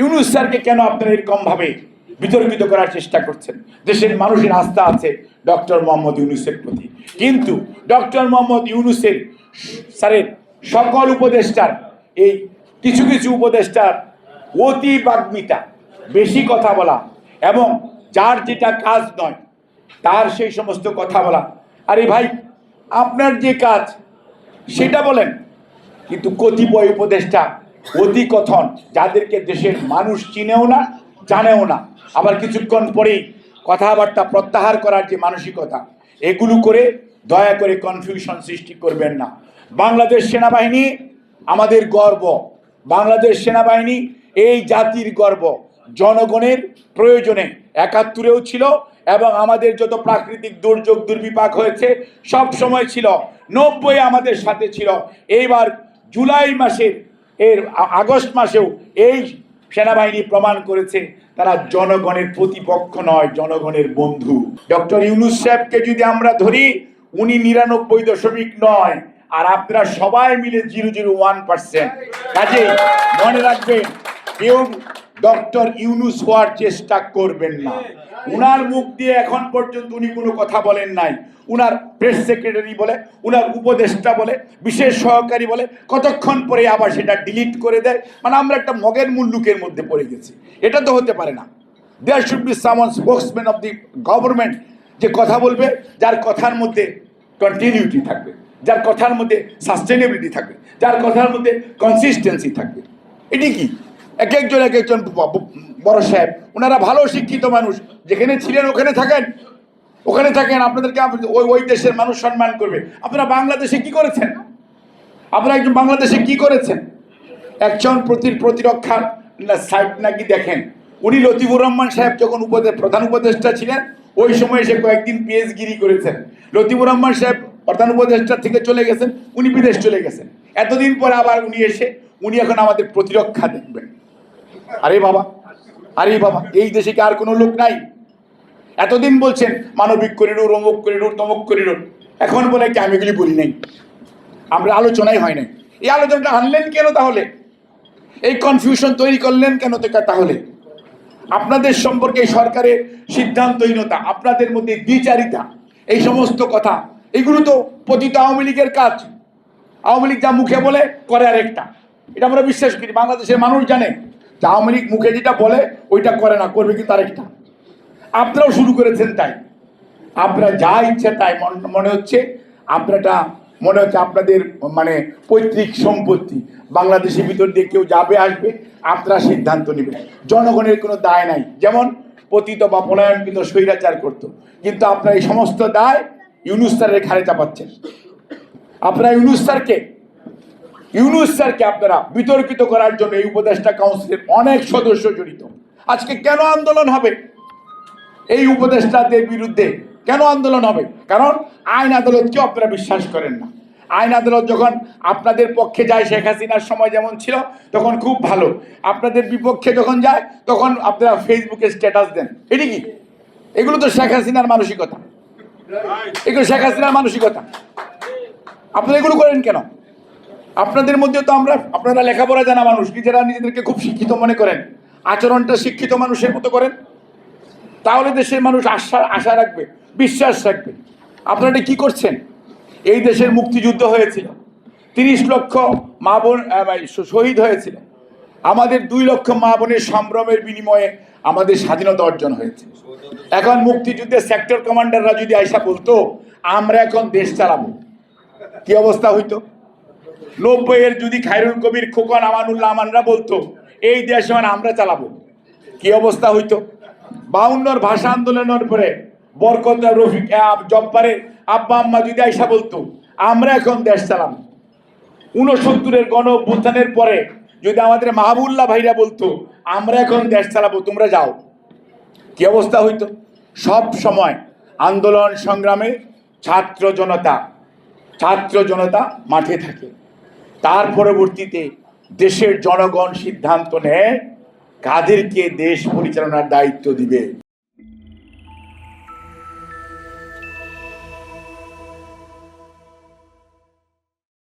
ইউনুস স্যারকে কেন আপনারা এরকম ভাবে বিতর্কিত করার চেষ্টা করছেন? দেশের মানুষের আস্থা আছে ডক্টর মোহাম্মদ ইউনুসের প্রতি। কিন্তু ডক্টর মোহাম্মদ ইউনুসের স্যারের সকল উপদেষ্টার, এই কিছু কিছু উপদেষ্টার অতি বাগ্মিতা, বেশি কথা বলা এবং যার যেটা কাজ নয়, তার সেই সমস্ত কথা বলা। আরে ভাই, আপনার যে কাজ, সেটা বলেন। কিন্তু কতিপয় উপদেষ্টা অতি কথন যাদেরকে দেশের মানুষ চিনেও না, জানেও না। আবার কিছুক্ষণ পরেই কথাবার্তা প্রত্যাহার করার যে মানসিকতা, এগুলো করে দয়া করে কনফিউশন সৃষ্টি করবেন না। বাংলাদেশ সেনাবাহিনী আমাদের গর্ব। বাংলাদেশ সেনাবাহিনী এই জাতির গর্ব। জনগণের প্রয়োজনে একাত্তরেও ছিল এবং আমাদের যত প্রাকৃতিক দুর্যোগ দুর্বিপাক হয়েছে, সব সময় ছিল। নব্বই আমাদের সাথে ছিল। এইবার জুলাই মাসের এর আগস্ট মাসেও এই সেনাবাহিনী প্রমাণ করেছে তারা জনগণের প্রতিপক্ষ নয়, জনগণের বন্ধু। ডক্টর ইউনুস সাহেবকে যদি আমরা ধরি, উনি নিরানব্বই দশমিক নয়, আর আপনারা সবাই মিলে জিরো জিরো ওয়ান পার্সেন্ট। কাজে মনে রাখবেন, কেউ ডক্টর ইউনুস হওয়ার চেষ্টা করবেন না। উনার মুখ দিয়ে এখন পর্যন্ত উনি কোনো কথা বলেন নাই। উনার প্রেস সেক্রেটারি বলে, উনার উপদেষ্টা বলে, বিশেষ সহকারী বলে, কতক্ষণ পরে আবার সেটা ডিলিট করে দেয়? মানে আমরা একটা মগের মুল্লুকের মধ্যে পড়ে গেছি। এটা তো হতে পারে না। There should be someone spokesman of the government যে কথা বলবে, যার কথার মধ্যে কন্টিনিউটি থাকবে, যার কথার মধ্যে সাস্টেনেবিলিটি থাকবে, যার কথার মধ্যে কনসিস্টেন্সি থাকবে। এটি কি? এক একজন এক একজন বড় সাহেব। ওনারা ভালো শিক্ষিত মানুষ। যেখানে ছিলেন, ওখানে থাকেন। ওখানে থাকেন। আপনাদেরকে ওই ওই দেশের মানুষ সম্মান করবে। আপনারা বাংলাদেশে কি করেছেন? আপনারা একজন বাংলাদেশে কি করেছেন? একজন প্রতি, প্রতিরক্ষার সাইট নাকি দেখেন। উনি লতিফুর রহমান সাহেব যখন উপদে, প্রধান উপদেষ্টা ছিলেন, ওই সময় সে কয়েকদিন পিএসগিরি করেছেন। লতিফুর রহমান সাহেব প্রধান উপদেষ্টা থেকে চলে গেছেন, উনি বিদেশ চলে গেছেন। এতদিন পরে আবার উনি এসে, উনি এখন আমাদের প্রতিরক্ষা দেখবেন। আরে বাবা আরে বাবা, এই দেশে কি আর কোনো লোক নাই? এতদিন বলছেন, মানবিক করিডোর অমুক করিডোর তমুক করিডোর এখন বলে কি আমি এগুলি বলি নাই? আমরা আলোচনাই হয় নাই। এই আলোচনাটা আনলেন কেন তাহলে? এই কনফিউশন তৈরি করলেন কেন তাহলে? আপনাদের সম্পর্কে সরকারের সিদ্ধান্তহীনতা, আপনাদের মধ্যে দ্বিচারিতা, এই সমস্ত কথা, এগুলো তো পতিত আওয়ামী লীগের কাজ। আওয়ামী লীগ যা মুখে বলে, করে আরেকটা। এটা আমরা বিশ্বাস করি, বাংলাদেশের মানুষ জানে। আওয়ামী লীগ মুখে যেটা বলে, ওইটা করে না, করবে কিন্তু আরেকটা। আপনারাও শুরু করেছেন তাই। আপনারা যা ইচ্ছা তাই মন- হচ্ছে আপনারা মনে হচ্ছে আপনাদের মানে পৈতৃক সম্পত্তি। বাংলাদেশের ভিতর দিয়ে কেউ যাবে, আসবে, আপনারা সিদ্ধান্ত নেবেন। জনগণের কোনো দায় নাই। যেমন, পতিত বা পলায়ন কিন্তু স্বৈরাচার করত। কিন্তু আপনারা এই সমস্ত দায় ইউনুস স্যারের ঘাড়ে চাপাচ্ছেন। আপনারা ইউনুস স্যারকে ইউনুস স্যারকে আপনারা বিতর্কিত করার জন্য এই উপদেষ্টা কাউন্সিলের অনেক সদস্য জড়িত। আজকে কেন আন্দোলন হবে? এই উপদেষ্টাদের বিরুদ্ধে কেন আন্দোলন হবে? কারণ আইন আদালতকেও আপনারা বিশ্বাস করেন না। আইন আদালত যখন আপনাদের পক্ষে যায় শেখ হাসিনার সময় যেমন ছিল, তখন খুব ভালো। আপনাদের বিপক্ষে যখন যায়, তখন আপনারা ফেসবুকে স্ট্যাটাস দেন। এটি কি? এগুলো তো শেখ হাসিনার মানসিকতা। এগুলো শেখ হাসিনার মানসিকতা। আপনারা এগুলো করেন কেন? আপনাদের মধ্যে তো আমরা, আপনারা লেখাপড়া জানা মানুষ নিজেরা নিজেদেরকে খুব শিক্ষিত মনে করেন? আচরণটা শিক্ষিত মানুষের মতো করেন? তাহলে দেশের মানুষ আশা আশা রাখবে, বিশ্বাস রাখবে। আপনারা কি করছেন? এই দেশের মুক্তিযুদ্ধ হয়েছিল। তিরিশ লক্ষ মা বোন শহীদ হয়েছিল। আমাদের দুই লক্ষ মা বোনের সম্ভ্রমের বিনিময়ে আমাদের স্বাধীনতা অর্জন হয়েছে। এখন মুক্তিযুদ্ধের সেক্টর কমান্ডাররা যদি আইসা বলতো, আমরা এখন দেশ চালাবো। কি অবস্থা হইতো? নব্বইয়ের যদি খায়রুল কবির খোকন আমানুল্লাহ আমানরা বলতো এই দেশ এখন আমরা চালাবো। কি অবস্থা হইতো? বাউন্নর ভাষা আন্দোলনের পরে বরকত রফিক আহ, জব্বারের আব্বা আম্মা যদি আইসা বলতো আমরা এখন দেশ চালাবো। উনসত্তরের গণ অভ্যুত্থানের পরে যদি আমাদের মাহবুল্লাহ ভাইরা বলতো আমরা এখন দেশ চালাবো তোমরা যাও। কি অবস্থা হইতো? সব সময় আন্দোলন সংগ্রামে ছাত্র জনতা ছাত্র জনতা মাঠে থাকে। তার পরবর্তীতে দেশের জনগণ সিদ্ধান্ত নেয় কাদেরকে দেশ পরিচালনার দায়িত্ব দিবে।